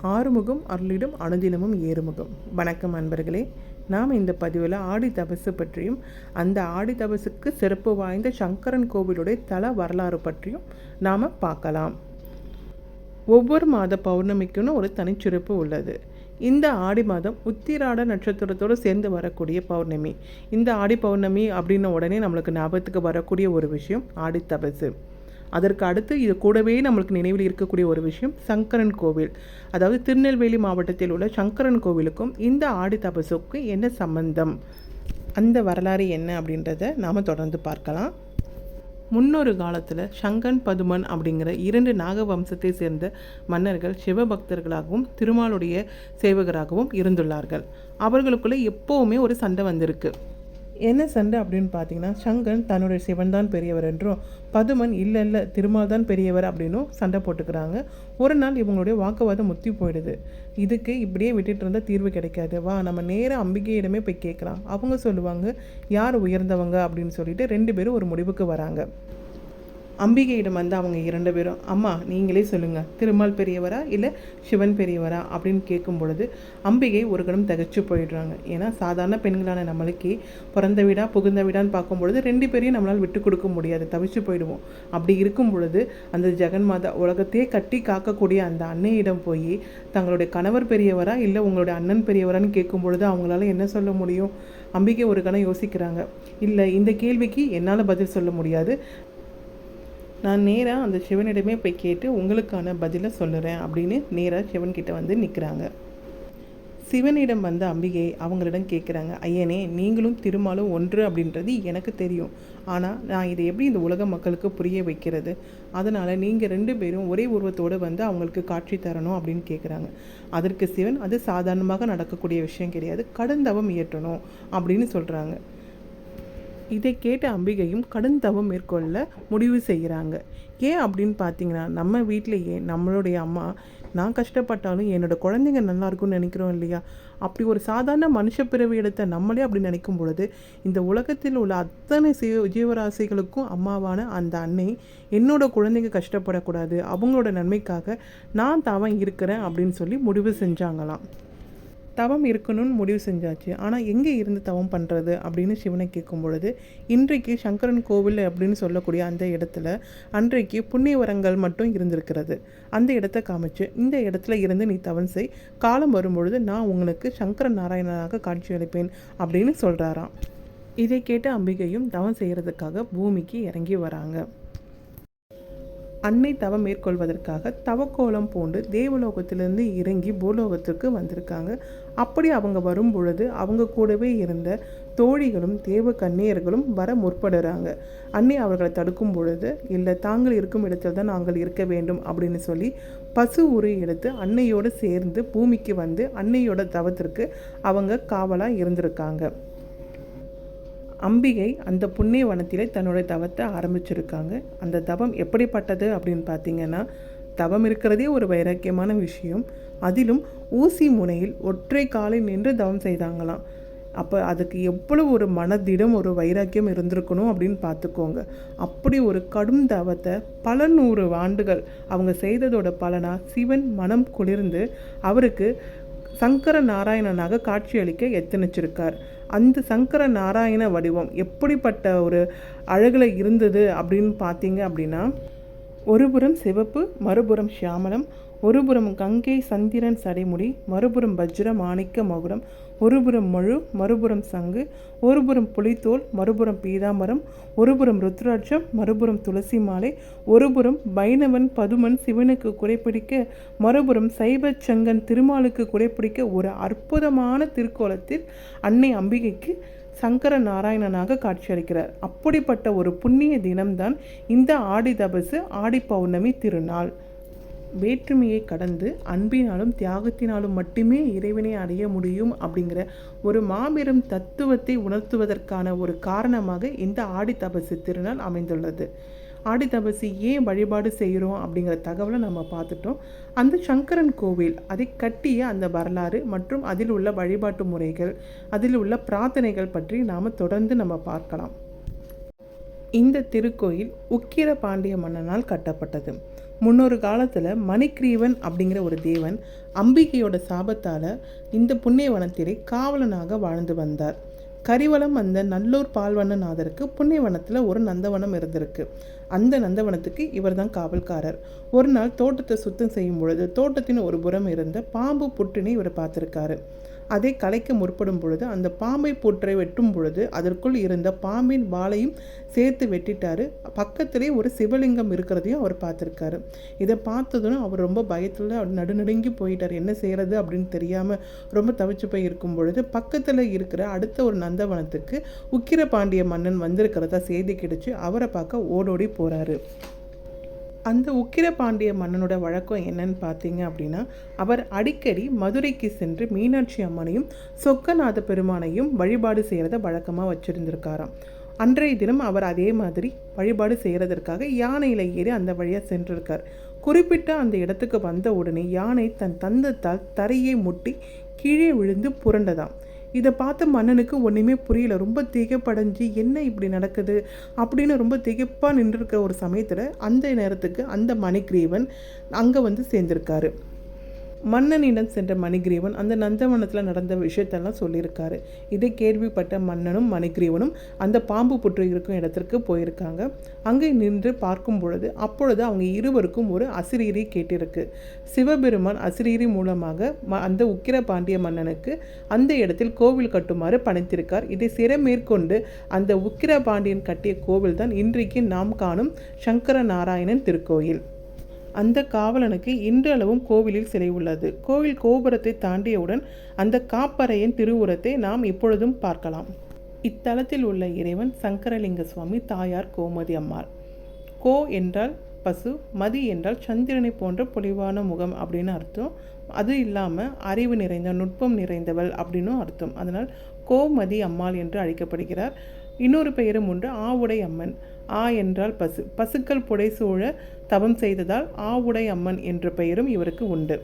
ஆறுமுகம் அருளிடும் அனுதினமும் ஏறுமுகம். வணக்கம் அன்பர்களே. நாம் இந்த பதிவில் ஆடி தபசு பற்றியும் அந்த ஆடி தபசுக்கு சிறப்பு வாய்ந்த சங்கரன் கோவிலுடைய தல வரலாறு பற்றியும் நாம் பார்க்கலாம். ஒவ்வொரு மாத பௌர்ணமிக்குன்னு ஒரு தனிச்சிறப்பு உள்ளது. இந்த ஆடி மாதம் உத்திராட நட்சத்திரத்தோடு சேர்ந்து வரக்கூடிய பௌர்ணமி. இந்த ஆடி பௌர்ணமி அப்படின்ன உடனே நம்மளுக்கு ஞாபகத்துக்கு வரக்கூடிய ஒரு விஷயம் ஆடி தபசு. அதற்கு அடுத்து இது கூடவே நம்மளுக்கு நினைவில் இருக்கக்கூடிய ஒரு விஷயம் சங்கரன் கோவில். அதாவது திருநெல்வேலி மாவட்டத்தில் உள்ள சங்கரன் கோவிலுக்கும் இந்த ஆடி தபசுக்கும் என்ன சம்பந்தம்? அந்த வரலாறு என்ன அப்படின்றத நாம் தொடர்ந்து பார்க்கலாம். முன்னொரு காலத்தில் சங்கன் பதுமன் அப்படிங்கிற இரண்டு நாக வம்சத்தை சேர்ந்த மன்னர்கள் சிவபக்தர்களாகவும் திருமாலுடைய சேவகராகவும் இருந்துள்ளார்கள். அவர்களுக்குள்ளே எப்போவுமே ஒரு சண்டை வந்திருக்கு. என்ன சண்டை அப்படின்னு பார்த்தீங்கன்னா சங்கன் தன்னுடைய சிவன் தான் பெரியவர் என்றும் பதுமன் இல்லை இல்லை திருமால் தான் பெரியவர் அப்படின்னும் சண்டை போட்டுக்கிறாங்க. ஒரு நாள் இவங்களுடைய வாக்குவாதம் முத்தி போயிடுது. இதுக்கு இப்படியே விட்டுட்டு இருந்தால் தீர்வு கிடைக்காது. வா நம்ம நேராக அம்பிகையிடமே போய் கேட்கலாம். அவங்க சொல்லுவாங்க யார் உயர்ந்தவங்க? அப்படின்னு சொல்லிட்டு ரெண்டு பேரும் ஒரு முடிவுக்கு வராங்க. அம்பிகையிடம் வந்து அவங்க இரண்டு பேரும் அம்மா நீங்களே சொல்லுங்கள் திருமால் பெரியவரா இல்லை சிவன் பெரியவரா? அப்படின்னு கேட்கும் பொழுது அம்பிகை ஒரு கணம் தகச்சு போயிடுறாங்க. ஏன்னா சாதாரண பெண்களான நம்மளுக்கே பிறந்த வீடா புகுந்த வீடான்னு பார்க்கும் பொழுது ரெண்டு பேரையும் நம்மளால் விட்டு கொடுக்க முடியாது தவிச்சு போயிடுவோம். அப்படி இருக்கும் பொழுது அந்த ஜெகன்மாதா உலகத்தையே கட்டி காக்கக்கூடிய அந்த அன்னையிடம் போய் தங்களுடைய கணவர் பெரியவரா இல்லை உங்களுடைய அண்ணன் பெரியவரான்னு கேட்கும் பொழுது அவங்களால என்ன சொல்ல முடியும்? அம்பிகை ஒரு கணம் யோசிக்கிறாங்க. இல்லை இந்த கேள்விக்கு என்னால் பதில் சொல்ல முடியாது. நான் நேராக அந்த சிவனிடமே போய் கேட்டு உங்களுக்கான பதிலை சொல்லுறேன் அப்படின்னு நேராக சிவன்கிட்ட வந்து நிற்கிறாங்க சிவனிடம் வந்த அம்பிகை அவங்களிடம் கேட்குறாங்க ஐயனே நீங்களும் திருமாலும் ஒன்று அப்படின்றது எனக்கு தெரியும். ஆனால் நான் இதை எப்படி இந்த உலக மக்களுக்கு புரிய வைக்கிறது? அதனால் நீங்கள் ரெண்டு பேரும் ஒரே உருவத்தோடு வந்து அவங்களுக்கு காட்சி தரணும் அப்படின்னு கேட்குறாங்க அதற்கு சிவன் அது சாதாரணமாக நடக்கக்கூடிய விஷயம் கிடையாது. கடந்தவம் இயற்றணும் அப்படின்னு சொல்கிறாங்க இதை கேட்ட அம்பிகையும் கடும் தவம் மேற்கொள்ள முடிவு செய்கிறாங்க. ஏன் அப்படின்னு பார்த்தீங்கன்னா நம்ம வீட்டிலேயே நம்மளுடைய அம்மா நான் கஷ்டப்பட்டாலும் என்னோடய குழந்தைங்க நல்லா இருக்கும்னு நினைக்கிறோம் இல்லையா? அப்படி ஒரு சாதாரண மனுஷ பிறவி எடுத்த நம்மளே அப்படி நினைக்கும் பொழுது இந்த உலகத்தில் உள்ள அத்தனை ஜீவராசிகளுக்கும் அம்மாவான அந்த அன்னை என்னோட குழந்தைங்க கஷ்டப்படக்கூடாது அவங்களோட நன்மைக்காக நான் தவம் இருக்கிறேன் அப்படின்னு சொல்லி முடிவு செஞ்சாங்களாம். தவம் இருக்கணும்னு முடிவு செஞ்சாச்சு. ஆனால் எங்கே இருந்து தவம் பண்ணுறது அப்படின்னு சிவனை கேட்கும் பொழுது இன்றைக்கு சங்கரன் கோவில் அப்படின்னு சொல்லக்கூடிய அந்த இடத்துல அன்றைக்கு புண்ணியவரங்கள் மட்டும் இருந்திருக்கிறது. அந்த இடத்த காமிச்சு இந்த இடத்துல இருந்து நீ தவம் செய். காலம் வரும்பொழுது நான் உங்களுக்கு சங்கர நாராயணனாக காட்சியளிப்பேன் அப்படின்னு சொல்கிறாராம் இதை கேட்டு அம்பிகையும் தவம் செய்கிறதுக்காக பூமிக்கு இறங்கி வராங்க. அன்னை தவம் மேற்கொள்வதற்காக தவக்கோலம் பூண்டு தேவலோகத்திலிருந்து இறங்கி பூலோகத்திற்கு வந்திருக்காங்க. அப்படி அவங்க வரும் பொழுது அவங்க கூடவே இருந்த தோழிகளும் தேவ கன்னியர்களும் வர முற்படுறாங்க. அன்னை அவர்களை தடுக்கும் பொழுது இல்லை தாங்கள் இருக்கும் இடத்துல தான் நாங்கள் இருக்க வேண்டும் அப்படின்னு சொல்லி பசு உரு எடுத்து அன்னையோடு சேர்ந்து பூமிக்கு வந்து அன்னையோட தவத்திற்கு அவங்க காவலாக இருந்திருக்காங்க. அம்பிகை அந்த புண்ணிய வனத்திலே தன்னுடைய தவத்தை ஆரம்பிச்சிருக்காங்க. அந்த தவம் எப்படிப்பட்டது அப்படின்னு பார்த்தீங்கன்னா தவம் இருக்கிறதே ஒரு வைராக்கியமான விஷயம். அதிலும் ஊசி முனையில் ஒற்றை காலில் நின்று தவம் செய்தாங்களாம். அப்போ அதுக்கு எவ்வளோ ஒரு மனதிடம் ஒரு வைராக்கியம் இருந்திருக்கணும் அப்படின்னு பார்த்துக்கோங்க. அப்படி ஒரு கடும் தவத்தை பல நூறு ஆண்டுகள் அவங்க செய்ததோட பலனாக சிவன் மனம் குளிர்ந்து அவருக்கு சங்கர நாராயணனாக காட்சியளிக்க எத்தனிச்சிருக்கார் அந்த சங்கர நாராயண வடிவம் எப்படிப்பட்ட ஒரு அழகில் இருந்தது அப்படின்னு பார்த்தீங்க அப்படின்னா ஒருபுறம் சிவப்பு மறுபுறம் சியாமலம் ஒருபுறம் கங்கை சந்திரன் சடைமுடி மறுபுறம் வஜ்ர மாணிக்க மகுரம் ஒருபுறம் மழு மறுபுறம் சங்கு ஒருபுறம் புலித்தோல் மறுபுறம் பீதாமரம் ஒருபுறம் ருத்ராட்சம் மறுபுறம் துளசி மாலை ஒருபுறம் பைனவன் பதுமன் சிவனுக்கு குறைப்பிடிக்க மறுபுறம் சைவச்சங்கன் திருமாலுக்கு குறைப்பிடிக்க ஒரு அற்புதமான திருக்கோலத்தில் அன்னை அம்பிகைக்கு சங்கர நாராயணனாக காட்சியளிக்கிறார். அப்படிப்பட்ட ஒரு புண்ணிய தினம்தான் இந்த ஆடி தபசு ஆடி பௌர்ணமி திருநாள். வேற்றுமையை கடந்து அன்பினாலும் தியாகத்தினாலும் மட்டுமே இறைவனை அடைய முடியும் அப்படிங்கிற ஒரு மாபெரும் தத்துவத்தை உணர்த்துவதற்கான ஒரு காரணமாக இந்த ஆடி தபசு திருநாள் அமைந்துள்ளது. ஆடி தபசு ஏன் வழிபாடு செய்கிறோம் அப்படிங்கிற தகவலை நம்ம பார்த்துட்டோம். அந்த சங்கரன் கோவில் அதை கட்டிய அந்த வரலாறு மற்றும் அதில் உள்ள வழிபாட்டு முறைகள் அதில் உள்ள பிரார்த்தனைகள் பற்றி நாம் தொடர்ந்து நம்ம பார்க்கலாம். இந்த திருக்கோயில் உக்கிர பாண்டிய மன்னனால் கட்டப்பட்டது. முன்னொரு காலத்தில் மணிக்ரீவன் அப்படிங்கிற ஒரு தேவன் அம்பிகையோட சாபத்தால் இந்த புண்ணியவனத்திலே காவலனாக வாழ்ந்து வந்தார். கரிவலம் வந்த நல்லூர் பால்வண்ணநாதருக்கு புண்ணியவனத்தில் ஒரு நந்தவனம் இருந்திருக்கு. அந்த நந்தவனத்துக்கு இவர் தான் காவல்காரர். ஒரு நாள் தோட்டத்தை சுத்தம் செய்யும் பொழுது தோட்டத்தின் ஒரு புறம் இருந்த பாம்பு புற்றினை இவர் பார்த்துருக்காரு. அதை கலைக்க முற்படும் பொழுது அந்த பாம்பை புற்றை வெட்டும் பொழுது அதற்குள் இருந்த பாம்பின் வாளையும் சேர்த்து வெட்டிட்டாரு. பக்கத்திலே ஒரு சிவலிங்கம் இருக்கிறதையும் அவர் பார்த்துருக்காரு. இதை பார்த்ததும் அவர் ரொம்ப பயத்தில் நடுநடுங்கி போயிட்டார். என்ன செய்கிறது அப்படின்னு தெரியாமல் ரொம்ப தவிச்சு போய் இருக்கும் பொழுது பக்கத்தில் இருக்கிற அடுத்த ஒரு நந்தவனத்துக்கு உக்கிர பாண்டிய மன்னன் வந்திருக்கிறதா செய்தி கிடைச்சி அவரை பார்க்க ஓடோடி போகிறாரு அந்த உக்கிரபாண்டிய மன்னனோட வழக்கம் என்னன்னு பார்த்தீங்க அப்படின்னா அவர் அடிக்கடி மதுரைக்கு சென்று மீனாட்சி அம்மனையும் சொக்கநாத பெருமானையும் வழிபாடு செய்கிறத வழக்கமாக வச்சுருந்துருக்காராம். அன்றைய தினம் அவர் அதே மாதிரி வழிபாடு செய்கிறதற்காக யானையில் ஏறி அந்த வழியாக சென்றிருக்கார். குறிப்பிட்ட அந்த இடத்துக்கு வந்த உடனே யானை தன் தந்தத்தால் தரையை முட்டி கீழே விழுந்து புரண்டதாம். இதை பார்த்த மன்னனுக்கு ஒன்றுமே புரியல. ரொம்ப திகைப்படைஞ்சு என்ன இப்படி நடக்குது அப்படின்னு ரொம்ப திகைப்பாக நின்றுருக்க ஒரு சமயத்தில் அந்த நேரத்துக்கு அந்த மணிக்ரீவன் அங்கே வந்து சேர்ந்திருக்காரு. மன்னனிடம் சென்ற மணிகிரீவன் அந்த நந்தவனத்தில் நடந்த விஷயத்தெல்லாம் சொல்லியிருக்காரு. இதை கேள்விப்பட்ட மன்னனும் மணிகிரீவனும் அந்த பாம்பு புற்று இருக்கும் இடத்திற்கு போயிருக்காங்க. அங்கே நின்று பார்க்கும் பொழுது அப்பொழுது அவங்க இருவருக்கும் ஒரு அசிரீரி கேட்டிருக்கு. சிவபெருமான் அசிரீரி மூலமாக ம அந்த உக்கிர பாண்டிய மன்னனுக்கு அந்த இடத்தில் கோவில் கட்டுமாறு பணித்திருக்கார். இதை சிறமேற்கொண்டு அந்த உக்கிர பாண்டியன் கட்டிய கோவில் தான் இன்றைக்கு நாம் காணும் சங்கர நாராயணன் திருக்கோயில். அந்த காவலனுக்கு இன்றளவும் கோவிலில் சிலை உள்ளது. கோவில் கோபுரத்தை தாண்டியவுடன் அந்த காப்பறையின் திருவுரத்தை நாம் இப்பொழுதும் பார்க்கலாம். இத்தலத்தில் உள்ள இறைவன் சங்கரலிங்க சுவாமி தாயார் கோமதி அம்மாள். கோ என்றால் பசு மதி என்றால் சந்திரனை போன்ற பொலிவான முகம் அப்படின்னு அர்த்தம். அது இல்லாமல் அறிவு நிறைந்த நுட்பம் நிறைந்தவள் அப்படின்னும் அர்த்தம். அதனால் கோமதி அம்மாள் என்று அழைக்கப்படுகிறார். இன்னொரு பெயரும் உண்டு ஆவுடை அம்மன். ஆ என்றால் பசு. பசுக்கள் புடைசூழ தவம் செய்ததால் ஆவுடை அம்மன் என்ற பெயரும் இவருக்கு உண்டு.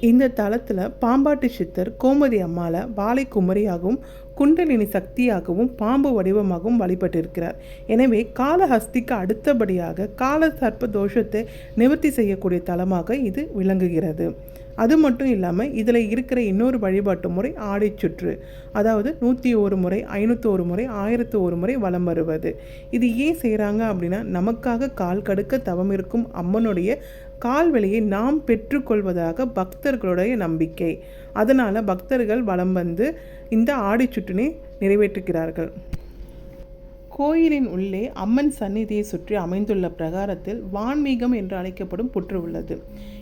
இந்த தளத்தில் பாம்பாட்டு சித்தர் கோமதி அம்மாவை வாழை குமரியாகவும் குண்டலினி சக்தியாகவும் பாம்பு வடிவமாகவும் வழிபட்டிருக்கிறார். எனவே காலஹஸ்திக்கு அடுத்தபடியாக கால சர்ப்ப தோஷத்தை நிவர்த்தி செய்யக்கூடிய தலமாக இது விளங்குகிறது. அது மட்டும் இல்லாமல் இதில் இருக்கிற இன்னொரு வழிபாட்டு முறை ஆடை சுற்று. அதாவது நூற்றி ஒரு முறை ஐநூற்றி ஒரு முறை ஆயிரத்து ஒரு முறை வலம் வருவது. இது ஏன் செய்கிறாங்க அப்படின்னா நமக்காக கால் கடுக்க தவம் இருக்கும் அம்மனுடைய கால்வெளியை நாம் பெற்றுக்கொள்வதாக பக்தர்களுடைய நம்பிக்கை. அதனால் பக்தர்கள் வலம் வந்து இந்த ஆடை சுற்றினை நிறைவேற்றுகிறார்கள். கோயிலின் உள்ளே அம்மன் சந்நிதியை சுற்றி அமைந்துள்ள பிரகாரத்தில் வான்மீகம் என்று அழைக்கப்படும் புற்று உள்ளது.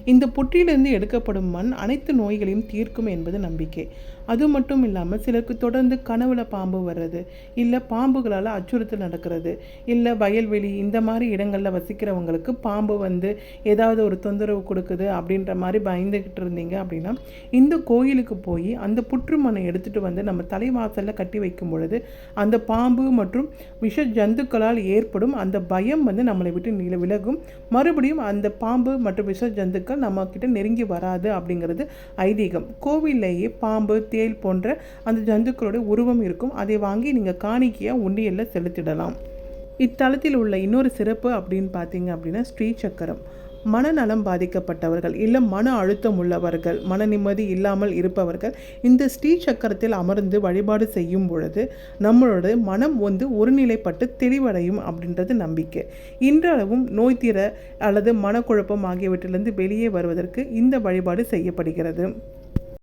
இந்த புற்றிலிருந்து எடுக்கப்படும் மண் அனைத்து நோய்களையும் தீர்க்கும் என்பது நம்பிக்கை. அது மட்டும் இல்லாமல் சிலருக்கு தொடர்ந்து கனவுல பாம்பு வர்றது இல்லை பாம்புகளால் அச்சுறுத்தல் நடக்கிறது இல்லை வயல்வெளி இந்த மாதிரி இடங்களில் வசிக்கிறவங்களுக்கு பாம்பு வந்து ஏதாவது ஒரு தொந்தரவு கொடுக்குது அப்படின்ற மாதிரி பயந்துக்கிட்டு இருந்தீங்க அப்படின்னா இந்த கோயிலுக்கு போய் அந்த புற்று மண்ணை எடுத்துகிட்டு வந்து நம்ம தலைவாசலில் கட்டி வைக்கும் பொழுது அந்த பாம்பு மற்றும் விஷ ஜந்துக்களால் ஏற்படும் அந்த பயம் வந்து நம்மளை விட்டு நில விலகும். மறுபடியும் அந்த பாம்பு மற்றும் விஷ ஜந்துக்கள் நம்மக்கிட்ட நெருங்கி வராது அப்படிங்கிறது ஐதீகம். கோவில்லையே பாம்பு தேல் போன்ற அந்த ஜந்துக்களுடைய உருவம் இருக்கும். அதை வாங்கி நீங்கள் காணிக்கையாக உண்டியலில் செலுத்திடலாம். இத்தலத்தில் உள்ள இன்னொரு சிறப்பு அப்படின்னு பார்த்தீங்க அப்படின்னா ஸ்ரீ சக்கரம் மனநலம் பாதிக்கப்பட்டவர்கள் இல்லை மன அழுத்தம் உள்ளவர்கள் மன நிம்மதி இல்லாமல் இருப்பவர்கள் இந்த ஸ்ரீ சக்கரத்தில் அமர்ந்து வழிபாடு செய்யும் பொழுது நம்மளோட மனம் வந்து ஒருநிலைப்பட்டு தெளிவடையும் அப்படின்றது நம்பிக்கை. இன்றளவும் நோய் தீர அல்லது மனக்குழப்பம் ஆகியவற்றிலிருந்து வெளியே வருவதற்கு இந்த வழிபாடு செய்யப்படுகிறது.